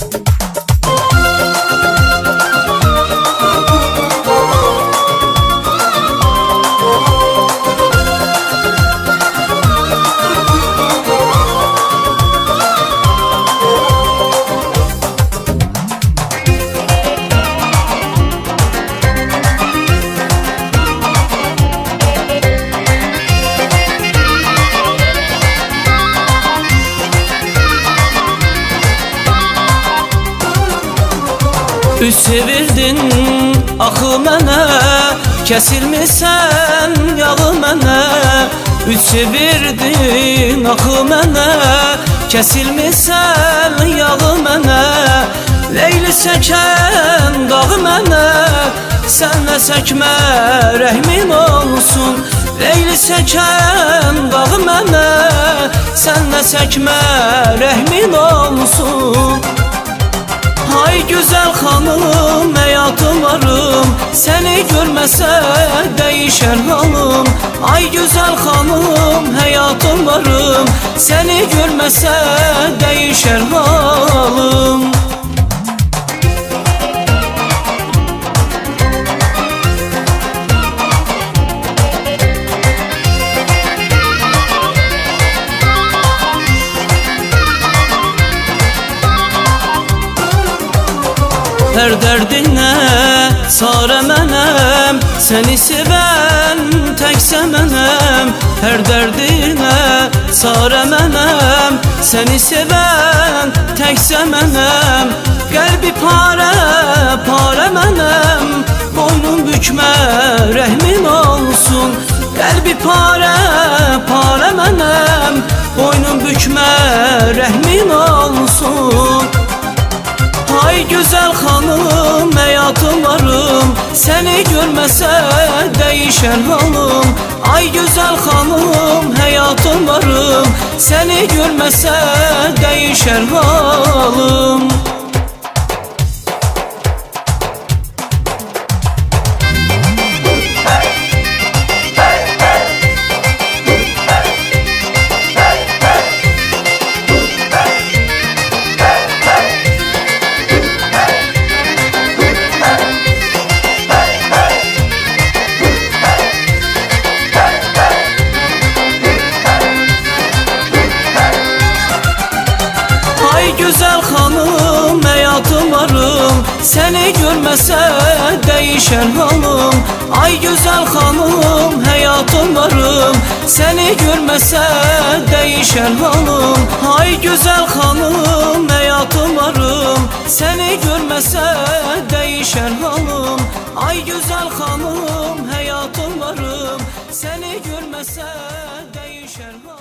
you Üç çevirdin axı mənə Kəsilmisən yalı mənə Üç çevirdin axı mənə Kəsilmisən yalı mənə Leyli çəkən dağı mənə Sənə çəkmə rəhmin olsun. Leyli çəkən dağı mənə Sənə çəkmə rəhmin olsun güzel hanım hayatım varım. Seni görmese değişer halım. Ay güzel hanım hayatım varım. Seni görmese değişer halım Her dərdinə çarə mənəm Səni sevən təksə mənəm Hər dərdinə çarə mənəm Səni sevən təksə mənəm Qəlbi parə, Boynum bükmə, rəhmin olsun. Qəlbi parə, parə mənəm Boynum bükmə, rəhmin olsun Seni görmese değişer halım Ay güzel hanım hayatım varım. Seni görmese değişer halım güzel hanım hayatım varım. Seni görmese değişer halım. Ay güzel hanım hayatım varım. Seni görmese değişer halım. Ay güzel hanım hayatım varım. Seni görmese değişer halım. Ay güzel hanım hayatım varım. Seni görmese değişer halım